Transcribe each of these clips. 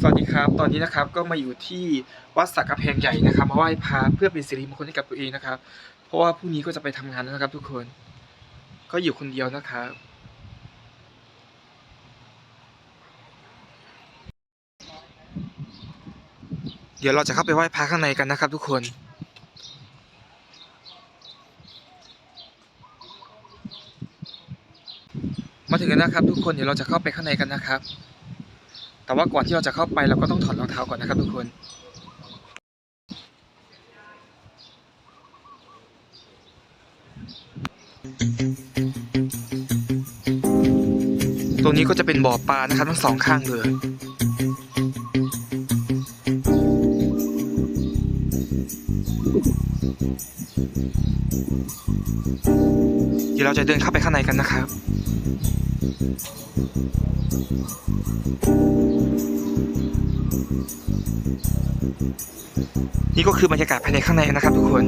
สวัสดีครับ ตอนนี้นะครับก็มาอยู่ที่วัดสักกะแพงใหญ่นะครับ มาไหว้พระเพื่อเป็นสิริมงคลให้กับตัวเองนะครับ เพราะว่าพรุ่งนี้ก็จะไปทำงานแล้วนะครับ ทุกคน ก็อยู่คนเดียวนะครับเดี๋ยวเราจะเข้าไปไหว้พระข้างในกันนะครับ ทุกคน มาถึงแล้วนะครับ ทุกคนเดี๋ยวเราจะเข้าไปข้างในกันนะครับ แต่ว่าก่อนที่เราจะเข้าไปเราก็ต้องถอดรองเท้าก่อนนะครับ ทุกคนตรงนี้ก็จะเป็นบ่อปลานะครับทั้งสองข้างเลย เดี๋ยวเราจะเดินเข้าไปข้างในกันนะครับ นี่ก็คือบรรยากาศภายในข้างในนะครับทุกคน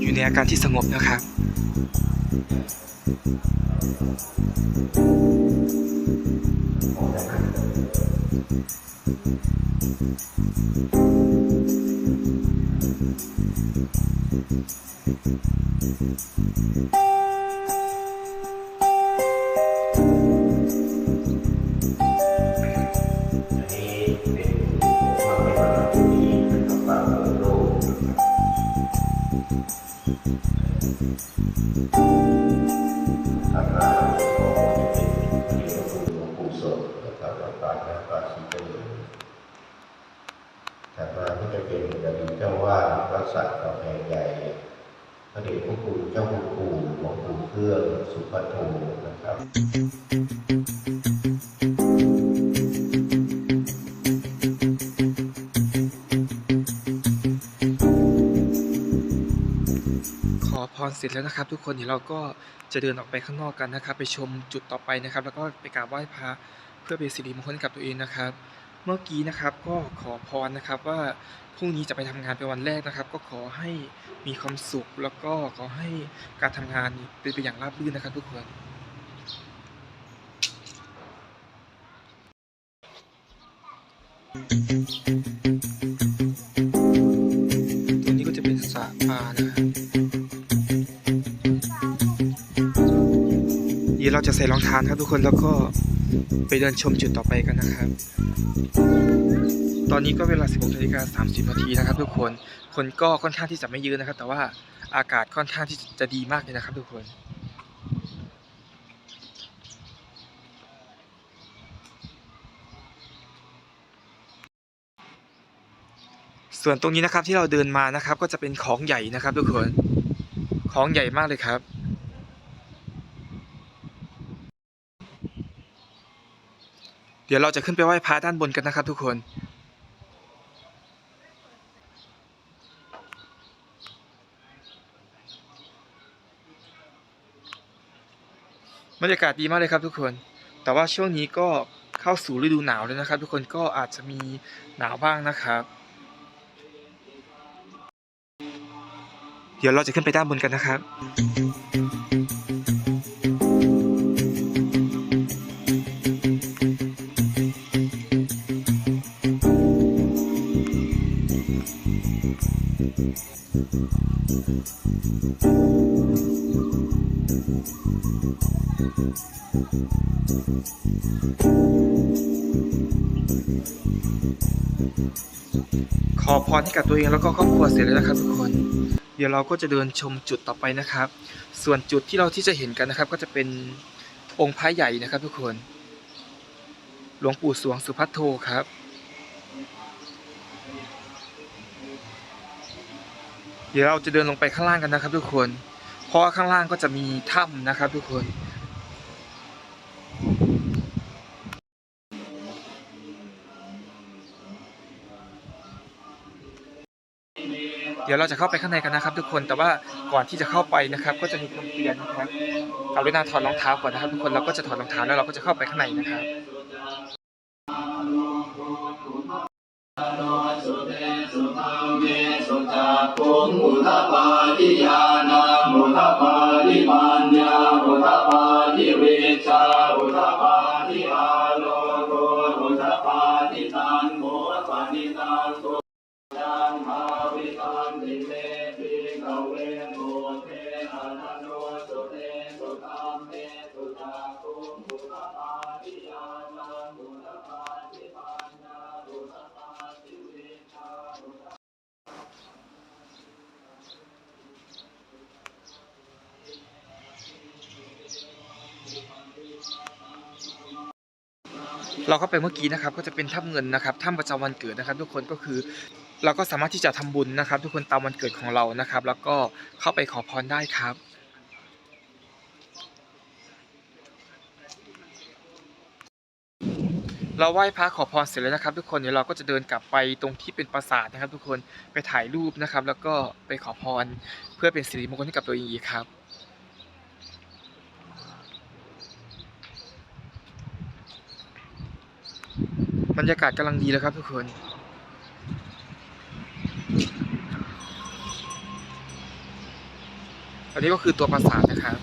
อยู่ในอาการที่สงบนะครับ อัน ทางรานก็จะเป็นที่หลวงปู่หลวงปู่สดนะครับวัดป่านาป่าชีเจริญถัดมาก็จะเป็นอดีตเจ้าวาดวัดสักกำแพงใหญ่พระเดชพระคุณเจ้าคุณปู่หลวงปู่เครื่องสุภัทโทนะครับ พรเสร็จแล้วนะครับ ทุกคนเดี๋ยวเราก็จะเดินออกไปข้างนอกกันนะครับ ไปชมจุดต่อไปนะครับ แล้วก็ไปกราบไหว้พระเพื่อเป็นสิริมงคลกับตัวเองนะครับ เมื่อกี้นะครับก็ขอพรนะครับว่าพรุ่งนี้จะไปทำงานเป็นวันแรกนะครับ ก็ขอให้มีความสุข แล้วก็ขอให้การทำงานเป็นไปอย่างราบรื่นนะครับ ทุกคนต เราจะใส่รองเท้าครับทุกคนแล้วก็ไปเดินชมจุดต่อไปกันนะครับ ตอนนี้ก็เวลา 16นาฬิกา30นาทีนะครับ ทุกคน คนก็ค่อนข้างที่จะไม่เยอะนะครับ แต่ว่าอากาศค่อนข้างที่จะดีมากเลยนะครับ ทุกคนส่วนตรงนี้นะครับที่เราเดินมานะครับ ก็จะเป็นของใหญ่นะครับ ทุกคน ของใหญ่มากเลยครับ เดี๋ยวเราจะขึ้นไปไหว้พระด้านบนกันนะครับทุกคน บรรยากาศดีมากเลยครับทุกคน แต่ว่าช่วงนี้ก็เข้าสู่ฤดูหนาวแล้วนะครับ ทุกคนก็อาจจะมีหนาวบ้างนะครับ เดี๋ยวเราจะขึ้นไปด้านบนกันนะครับ ขอพรให้กับตัวเองแล้วก็ครอบครัวเสร็จแล้วนะครับทุกคน เดี๋ยวเราก็จะเดินชมจุดต่อไปนะครับ ส่วนจุดที่เราที่จะเห็นกันนะครับ ก็จะเป็นองค์พระใหญ่นะครับ ทุกคน หลวงปู่สวงสุพัทโทครับ เดี๋ยวเราจะเดินลงไปข้างล่างกันนะครับ ทุกคน เพราะว่าข้างล่างก็จะมีถ้ำนะครับ ทุกคน เดี๋ยวเราจะเข้าไปข้างในกันนะครับ ทุกคน แต่ว่าก่อนที่จะเข้าไปนะครับ ก็จะมีคำเตือนนะครับกรุณาถอดรองเท้าก่อนนะครับ ทุกคน เราก็จะถอดรองเท้าแล้วเราก็จะเข้าไปข้างในนะครับ สุจักขุงอุทปาทิยานามุทปาทิปัญญาอุทปาทิเวชา เราเข้าไปเมื่อกี้นะครับก็จะเป็นถ้ำเงินนะครับถ้ำประจำวันเกิดนะครับ ทุกคนก็คือเราก็สามารถที่จะทำบุญนะครับ ทุกคนตามวันเกิดของเรานะครับ แล้วก็เข้าไปขอพรได้ครับเราไหว้พระขอพรเสร็จแล้วนะครับ ทุกคนเดี๋ยวเราก็จะเดินกลับไปตรงที่เป็นปราสาทนะครับ ทุกคนไปถ่ายรูปนะครับ แล้วก็ไปขอพรเพื่อเป็นสิริมงคลให้กับตัวเองอีกครับ บรรยากาศกำลังดีแล้วครับทุกคน อันนี้ก็คือตัวปราสาทนะครับ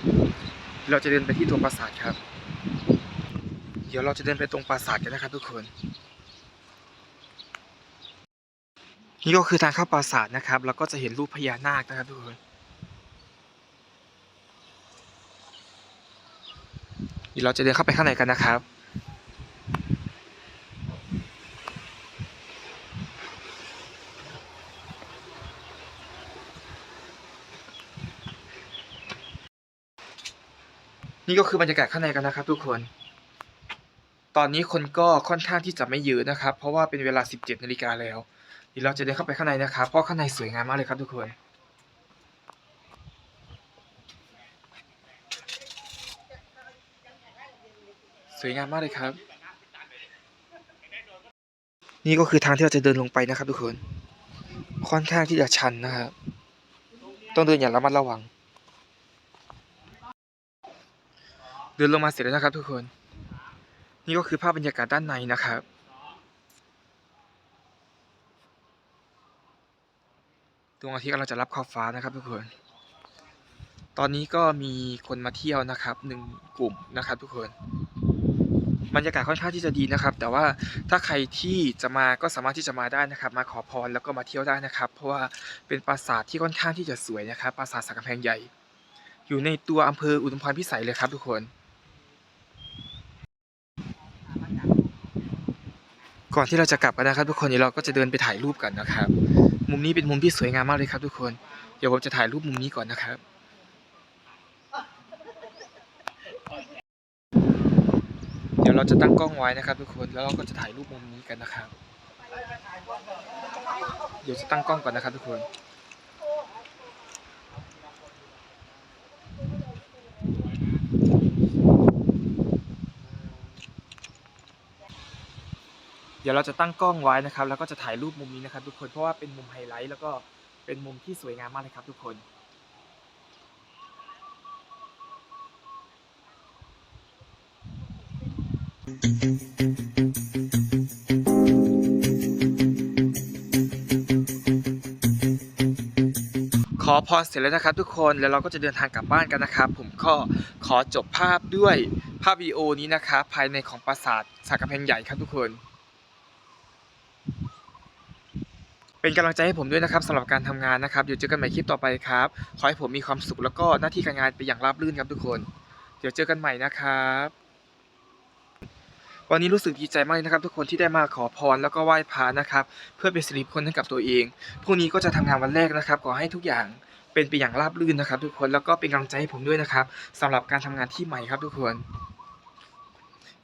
เราจะเดินไปที่ตัวปราสาทครับ เดี๋ยวเราจะเดินไปตรงปราสาทกันนะครับ ทุกคน นี่ก็คือทางเข้าปราสาทนะครับ แล้วก็จะเห็นรูปพญานาคนะครับทุกคนเดี๋ยวเราจะเดินเข้าไปข้างในกันนะครับ นี่ก็คือบรรยากาศข้างในกันนะครับ ทุกคน ตอนนี้คนก็ค่อนข้างที่จะไม่เยอะนะครับ เพราะว่าเป็นเวลา 17นาฬิกาแล้วเดี๋ยวเราจะเดินเข้าไปข้างในนะครับเพราะข้างในสวยงามมากเลยครับทุกคนสวยงามมากเลยครับ นี่ก็คือทางที่เราจะเดินลงไปนะครับทุกคน ค่อนข้างที่จะชันนะครับ ต้องเดินอย่างระมัดระวัง เดินลงมาเสร็จแล้วนะครับทุกคน นี่ก็คือภาพบรรยากาศด้านในนะครับ ดวงอาทิตย์กำลังจะรับขอบฟ้านะครับทุกคน ตอนนี้ก็มีคนมาเที่ยวนะครับหนึ่งกลุ่มนะครับทุกคนบรรยากาศค่อนข้างที่จะดีนะครับ แต่ว่าถ้าใครที่จะมาก็สามารถที่จะมาได้นะครับ มาขอพรแล้วก็มาเที่ยวได้นะครับ เพราะว่าเป็นปราสาทที่ค่อนข้างที่จะสวยนะครับ ปราสาทสักกำแพงใหญ่ อยู่ในตัวอำเภออุทุมพรพิสัยเลยครับทุกคน ก่อนที่เราจะกลับกันนะครับ ทุกคนเดี๋ยวเราก็จะเดินไปถ่ายรูปกันนะครับ มุมนี้เป็นมุมที่สวยงามมากเลยครับ ทุกคน เดี๋ยวผมจะถ่ายรูปมุมนี้ก่อนนะครับ เดี๋ยวเราจะตั้งกล้องไว้นะครับ ทุกคน แล้วเราก็จะถ่ายรูปมุมนี้กันนะครับ เดี๋ยวจะตั้งกล้องก่อนนะครับ ทุกคน ดี๋ยวเราจะตั้งกล้องไว้นะครับ แล้วก็จะถ่ายรูปมุมนี้นะครับ ทุกคนเพราะว่าเป็นมุมไฮไลท์แล้วก็เป็นมุมที่สวยงามมากเลยครับ ทุกคนขอพรเสร็จแล้วนะครับทุกคนแล้วเราก็จะเดินทางกลับบ้านกันนะครับ ผมก็ขอจบภาพด้วยภาพวีโอนี้นะครับภายในของปราสาทสักกำแพงใหญ่ครับทุกคน เป็นกำลังใจให้ผมด้วยนะครับสำหรับการทำงานนะครับเดี๋ยวเจอกันใหม่คลิปต่อไปครับ ขอให้ผมมีความสุขแล้วก็หน้าที่การงานไปอย่างราบรื่นครับทุกคน เดี๋ยวเจอกันใหม่นะครับ วันนี้รู้สึกดีใจมากนะครับ ทุกคนที่ได้มาขอพรแล้วก็ไหว้พระนะครับ เพื่อเป็นสิริมงคลให้กับตัวเองพรุ่งนี้ก็จะทำงานวันแรกนะครับขอให้ทุกอย่างเป็นไปอย่างราบรื่นนะครับ ทุกคนแล้วก็เป็นกำลังใจให้ผมด้วยนะครับสำหรับการทำงานที่ใหม่ครับทุกคน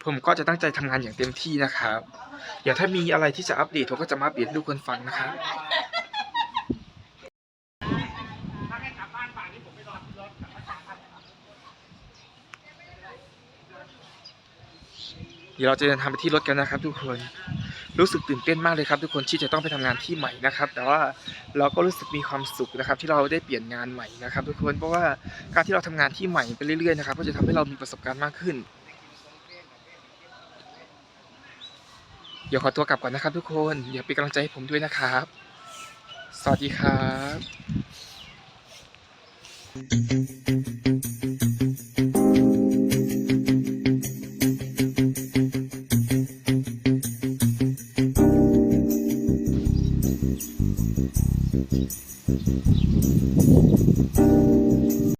ผมก็จะตั้งใจทำงานอย่างเต็มที่นะครับ อย่าถ้ามีอะไรที่จะอัปเดตผมก็จะมาเปลี่ยนทุกคนฟังนะครับเดี๋ยวเราจะเดินทางไปที่รถกันนะครับ ทุกคน รู้สึกตื่นเต้นมากเลยครับ ทุกคนที่จะต้องไปทำงานที่ใหม่นะครับ แต่ว่าเราก็รู้สึกมีความสุขนะครับ ที่เราได้เปลี่ยนงานใหม่นะครับ ทุกคน เพราะว่าการที่เราทำงานที่ใหม่ไปเรื่อยๆนะครับ ก็จะทำให้เรามีประสบการณ์มากขึ้น เดี๋ยวขอตัวกลับก่อนนะครับทุกคน เดี๋ยวเป็กำลังใจให้ผมด้วยนะครับ สวัสดีครับ